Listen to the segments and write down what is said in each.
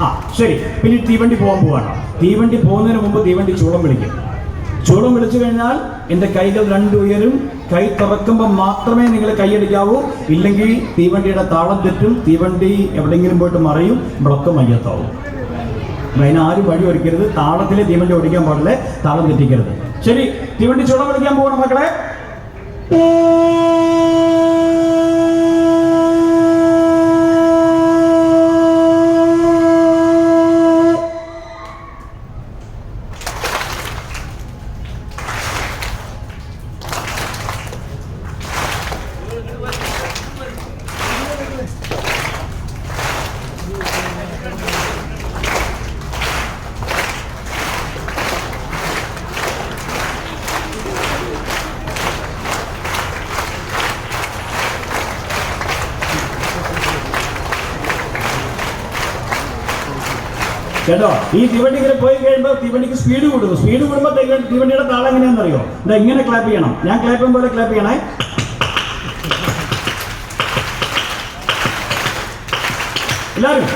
ആ ശരി. പിന്നെ തീവണ്ടി പോകാൻ പോവാണ്. തീവണ്ടി പോകുന്നതിന് മുമ്പ് തീവണ്ടി ചൂളം വിളിക്കും. ചൂളം വിളിച്ചു കഴിഞ്ഞാൽ എന്റെ കൈകൾ രണ്ടു ഉയരും. കൈ തുറക്കുമ്പോൾ മാത്രമേ നിങ്ങൾ കൈയടിക്കാവൂ ഇല്ലെങ്കിൽ തീവണ്ടിയുടെ താളം തെറ്റും. തീവണ്ടി എവിടെയെങ്കിലും പോയിട്ട് മറയും. ബ്ലോക്ക് മയ്യത്താവും അതിനാരും വഴി ഒരുക്കരുത്. താളത്തിലെ തീവണ്ടി ഓടിക്കാൻ പാടില്ല. താളം തെറ്റിക്കരുത്. ശരി. തീവണ്ടി ചൂളം വിളിക്കാൻ പോകണം മക്കളെ. കേട്ടോ? ഈ തീവണ്ടി ഇങ്ങനെ പോയി കഴിയുമ്പോൾ തീവണ്ടിക്ക് സ്പീഡ് കൂടുന്നു സ്പീഡ് കൂടുമ്പോൾ തീവ- തീവണ്ടിയുടെ താളം എങ്ങനെയാണെന്ന് അറിയോ ഇതാ ഇങ്ങനെ ക്ലാപ്പ് ചെയ്യണം. ഞാൻ ക്ലാപ്പ് പോലെ ക്ലാപ്പ് ചെയ്യണേ. എല്ലാവരും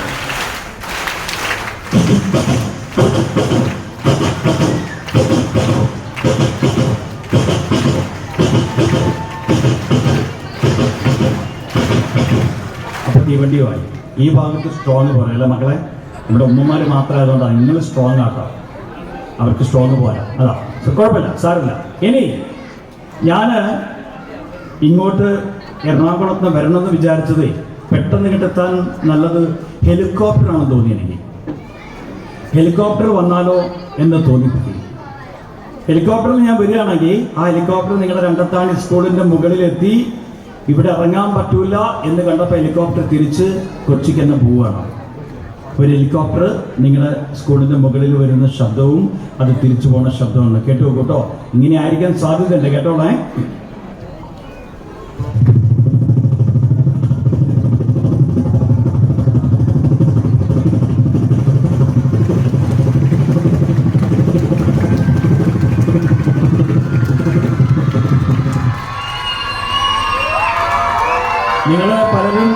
അപ്പൊ തീവണ്ടിയുമായി ഈ ഭാഗത്ത് സ്ട്രോങ് പോരാ മക്കളെ? നമ്മുടെ ഉമ്മമാര് മാത്രമായതുകൊണ്ടാണ് നിങ്ങൾ സ്ട്രോങ് ആക്കാം. അവർക്ക് സ്ട്രോങ് പോരാ. അതാ. കുഴപ്പമില്ല. സാരമില്ല. ഇനി ഞാൻ ഇങ്ങോട്ട് എറണാകുളത്ത് നിന്ന് വരണമെന്ന് വിചാരിച്ചത് പെട്ടെന്ന് കിട്ടെത്താൻ നല്ലത് ഹെലികോപ്റ്റർ ഹെലികോപ്റ്ററാണെന്ന് തോന്നി എനിക്ക്. ഹെലികോപ്റ്റർ വന്നാലോ എന്ന് തോന്നിപ്പിക്കും ഹെലികോപ്റ്ററിൽ ഞാൻ വരികയാണെങ്കിൽ ആ ഹെലികോപ്റ്റർ നിങ്ങളുടെ രണ്ടത്താണി സ്കൂളിന്റെ മുകളിലെത്തി ഇവിടെ ഇറങ്ങാൻ പറ്റൂല എന്ന് കണ്ടപ്പോൾ ഹെലികോപ്റ്റർ തിരിച്ച് കൊച്ചിക്ക് തന്നെ പോവുകയാണ്. ഒരു ഹെലികോപ്റ്റർ നിങ്ങളുടെ സ്കൂളിന്റെ മുകളിൽ വരുന്ന ശബ്ദവും അത് തിരിച്ചു പോകുന്ന ശബ്ദവും കേട്ടോ കേട്ടോ? ഇങ്ങനെ ആയിരിക്കാൻ സാധ്യതയുണ്ട് കേട്ടോളേ? നിങ്ങൾ പലരും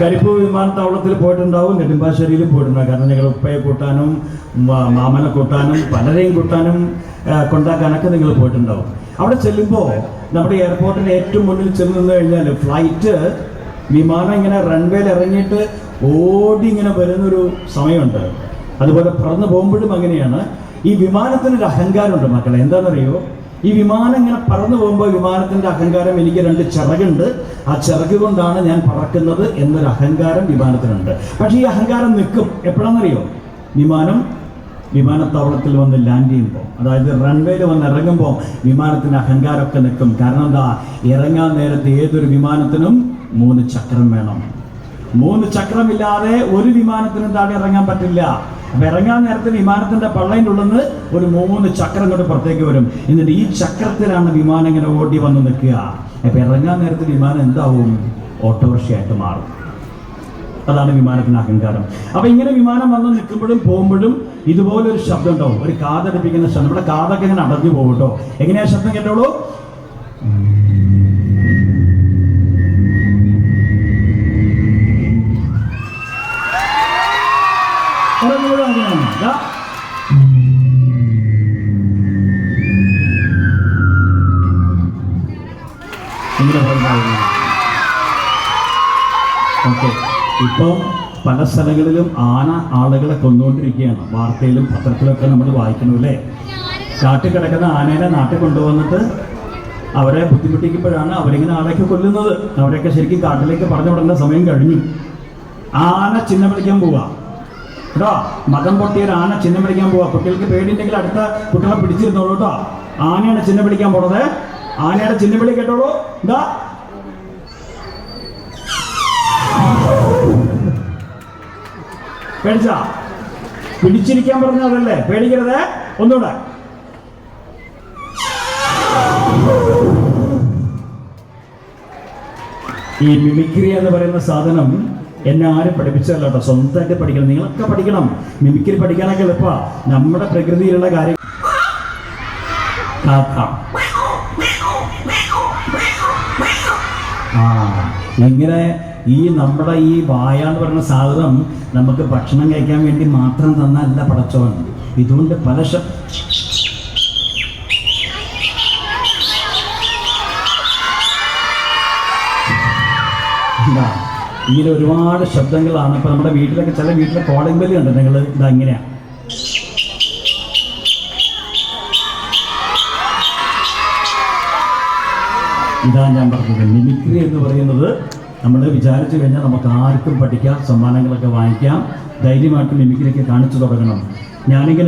കരിപ്പൂർ വിമാനത്താവളത്തിൽ പോയിട്ടുണ്ടാവും നെടുമ്പാശ്ശേരിയിലും പോയിട്ടുണ്ടാവും. കാരണം ഞങ്ങൾ ഉപ്പയെ കൂട്ടാനും മാമനെ കൂട്ടാനും പലരെയും കൂട്ടാനും കൊണ്ടാക്കാനൊക്കെ നിങ്ങൾ പോയിട്ടുണ്ടാവും. അവിടെ ചെല്ലുമ്പോൾ നമ്മുടെ എയർപോർട്ടിന് ഏറ്റവും മുന്നിൽ ചെന്ന് നിന്ന് കഴിഞ്ഞാൽ ഫ്ലൈറ്റ് വിമാനം ഇങ്ങനെ റൺവേയിൽ ഇറങ്ങിയിട്ട് ഓടി ഇങ്ങനെ വരുന്നൊരു സമയമുണ്ട്. അതുപോലെ പറന്ന് പോകുമ്പോഴും അങ്ങനെയാണ്. ഈ വിമാനത്തിനൊരു അഹങ്കാരമുണ്ട് മക്കളെ. എന്താണെന്നറിയോ? ഈ വിമാനം ഇങ്ങനെ പറന്നു പോകുമ്പോൾ വിമാനത്തിന്റെ അഹങ്കാരം എനിക്ക് രണ്ട് ചിറകുണ്ട്. ആ ചിറക് കൊണ്ടാണ് ഞാൻ പറക്കുന്നത് എന്നൊരു അഹങ്കാരം വിമാനത്തിനുണ്ട്. പക്ഷേ ഈ അഹങ്കാരം നിൽക്കും. എപ്പോഴാണെന്നറിയോ? വിമാനം വിമാനത്താവളത്തിൽ വന്ന് ലാൻഡ് ചെയ്യുമ്പോൾ അതായത് റൺവേയിൽ വന്ന് ഇറങ്ങുമ്പോൾ വിമാനത്തിന് അഹങ്കാരമൊക്കെ നിൽക്കും. കാരണം എന്താ? ഇറങ്ങാൻ നേരത്തെ ഏതൊരു വിമാനത്തിനും മൂന്ന് ചക്രം വേണം. മൂന്ന് ചക്രമില്ലാതെ ഒരു വിമാനത്തിനും താഴെ ഇറങ്ങാൻ പറ്റില്ല. ഇറങ്ങാൻ നേരത്തെ വിമാനത്തിന്റെ പള്ളയിന്റെ ഉള്ളിൽ നിന്ന് ഒരു മൂന്ന് ചക്രം കൊണ്ട് പുറത്തേക്ക് വരും. എന്നിട്ട് ഈ ചക്രത്തിലാണ് വിമാനം ഇങ്ങനെ ഓടി വന്ന് നിൽക്കുക. അപ്പൊ ഇറങ്ങാൻ നേരത്തെ വിമാനം എന്താവും? ഓട്ടോറിക്ഷയായിട്ട് മാറും. അതാണ് വിമാനത്തിന് അഹങ്കാരം. അപ്പൊ ഇങ്ങനെ വിമാനം വന്ന് നിൽക്കുമ്പോഴും പോകുമ്പോഴും ഇതുപോലെ ഒരു ശബ്ദം ഉണ്ടാവും. ഒരു കാതടിപ്പിക്കുന്ന ശബ്ദം. നമ്മുടെ കാതൊക്കെ ഇങ്ങനെ അടഞ്ഞു പോകും കേട്ടോ. എങ്ങനെയാ ശബ്ദം കേട്ടോളൂ? പറഞ്ഞാൽ ഓക്കെ. ഇപ്പം പല സ്ഥലങ്ങളിലും ആന ആളുകളെ കൊന്നുകൊണ്ടിരിക്കുകയാണ്. വാർത്തയിലും പത്രത്തിലൊക്കെ നമ്മൾ വായിക്കണം അല്ലേ? കാട്ടിൽ കിടക്കുന്ന ആനേനെ നാട്ടിൽ കൊണ്ടുവന്നിട്ട് അവരെ ബുദ്ധിമുട്ടിക്കുമ്പോഴാണ് അവരിങ്ങനെ ആളെയൊക്കെ കൊല്ലുന്നത്. അവരെയൊക്കെ ശരിക്കും കാട്ടിലേക്ക് പറഞ്ഞു വിടേണ്ട സമയം കഴിഞ്ഞു. ആന ചിഹ്നം വിളിക്കാൻ പോവാ. കേട്ടോ? മതം പൊട്ടിയ ആന ചിഹ്നം വിളിക്കാൻ പോവാ. കുട്ടികൾക്ക് പേടിയുണ്ടെങ്കിൽ അടുത്ത കുട്ടികളെ പിടിച്ചിരുന്നോളൂ കേട്ടോ. ആനയാണ് ചിഹ്നം വിളിക്കാൻ പോണത്. ആനയുടെ ചിഹ്നം വിളി കേട്ടോളൂ. എന്താ പേടിച്ച? പിടിച്ചിരിക്കാൻ പറഞ്ഞതല്ലേ പേടിക്കരുത്. ഒന്നുകൂടെ. ഈ മിമിക്രി എന്ന് പറയുന്ന സാധനം എന്നെ ആരും പഠിപ്പിച്ചതല്ല കേട്ടോ. സ്വന്തമായിട്ട് പഠിക്കണം. നിങ്ങളൊക്കെ പഠിക്കണം. മിമിക്രി പഠിക്കാനൊക്കെ എളുപ്പ. നമ്മുടെ പ്രകൃതിയിലുള്ള കാര്യം. ഇങ്ങനെ ഈ നമ്മുടെ ഈ വായ എന്ന് പറയുന്ന സാധനം നമുക്ക് ഭക്ഷണം കഴിക്കാൻ വേണ്ടി മാത്രം തന്നല്ല പടച്ചോൻ. ഇതുകൊണ്ട് പല ഇങ്ങനെ ഒരുപാട് ശബ്ദങ്ങളാണ് ഇപ്പൊ നമ്മുടെ വീട്ടിലൊക്കെ ചില വീട്ടിലെ കോളിംഗ് ബെല്ല് ഉണ്ട് നിങ്ങൾ ഇതാ ഇതാ ഞാൻ പറഞ്ഞത്. മിമിക്രി എന്ന് പറയുന്നത് നമ്മൾ വിചാരിച്ചു കഴിഞ്ഞാൽ നമുക്ക് ആർക്കും പഠിക്കാം സമ്മാനങ്ങളൊക്കെ വാങ്ങിക്കാം ധൈര്യമായിട്ട് മിമിക്രിയൊക്കെ കാണിച്ചു തുടങ്ങണം. ഞാനിങ്ങനെ